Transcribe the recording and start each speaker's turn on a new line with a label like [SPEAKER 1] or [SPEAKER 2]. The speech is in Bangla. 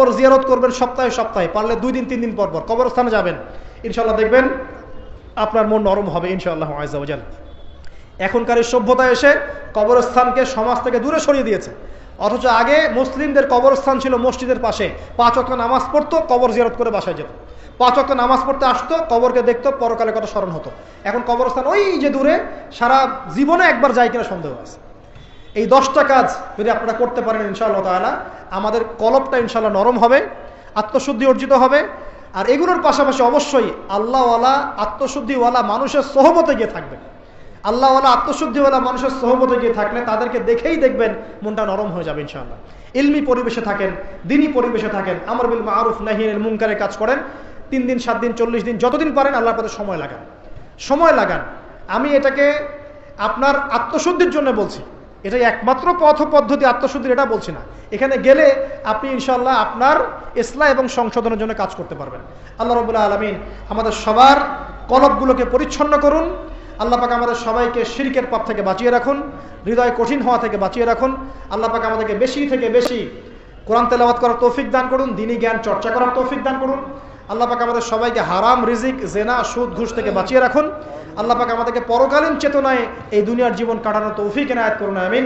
[SPEAKER 1] কবর জিয়ারত করবেন সপ্তাহে সপ্তাহে, পারলে দুই দিন, তিন দিন পর পর। কবরস্থানে যাবেন। ইনশাল্লাহ দেখবেন আপনার মন নরম হবে, ইনশাআল্লাহ আজাল এখনকার এই সভ্যতা এসে কবরস্থানকে সমাজ থেকে দূরে সরিয়ে দিয়েছে। অথচ আগে মুসলিমদের কবরস্থান ছিল মসজিদের পাশে। পাঁচ অক্ট নামাজ পড়তো, কবর জিয়ারত করে বাসায় যেত। পাঁচ অক্ট নামাজ পড়তে আসতো, কবরকে দেখতো, পরকালে কথা স্মরণ হতো। এখন কবরস্থান ওই যে দূরে, সারা জীবনে একবার যায় কিনা সন্দেহ আছে। এই দশটা কাজ যদি আপনারা করতে পারেন ইনশাআল্লাহ তাআলা, আমাদের কলবটা ইনশাআল্লাহ নরম হবে, আত্মশুদ্ধি অর্জিত হবে। আর এগুলোর পাশাপাশি অবশ্যই আল্লাহওয়ালা আত্মশুদ্ধিওয়ালা মানুষের সহমতে গিয়ে থাকবে আল্লাহওয়ালা আত্মশুদ্ধিওয়ালা মানুষের সহমতে গিয়ে থাকলে তাদেরকে দেখেই দেখবেন মনটা নরম হয়ে যাবে ইনশাআল্লাহ। ইলমি পরিবেশে থাকেন দিনই পরিবেশে থাকেন, আমার বিল মারুফ নাহিনের মুনকারের কাজ করেন। তিন দিন, সাত দিন, চল্লিশ দিন যতদিন পারেন আল্লাহর পথে সময় লাগান। সময় লাগান। আমি এটাকে আপনার আত্মশুদ্ধির জন্য বলছি। এটাই একমাত্র পথ পদ্ধতি আত্মশুদ্ধির, এটা বলছি না। এখানে গেলে আপনি ইনশাল্লাহ আপনার ইসলাম এবং সংশোধনের জন্য কাজ করতে পারবেন। আল্লাহ রবুল্লাহ আলমিন আমাদের সবার কলবগুলোকে পরিচ্ছন্ন করুন। আল্লাহ পাক আমাদের সবাইকে শিরকের পাপ থেকে বাঁচিয়ে রাখুন, হৃদয় কঠিন হওয়া থেকে বাঁচিয়ে রাখুন। আল্লাহ পাক আমাদেরকে বেশি থেকে বেশি কোরআন তেলাওয়াত করার তৌফিক দান করুন, দিনী জ্ঞান চর্চা করার তৌফিক দান করুন। আল্লাহ আমাদের সবাইকে হারাম, রিজিক, জেনা, সুদ, ঘুষ থেকে বাঁচিয়ে রাখুন। আল্লাহ আমাদেরকে পরকালীন চেতনায় এই দুনিয়ার জীবন কাটানোর তৌফিক এনায়াত করুন, আমিন।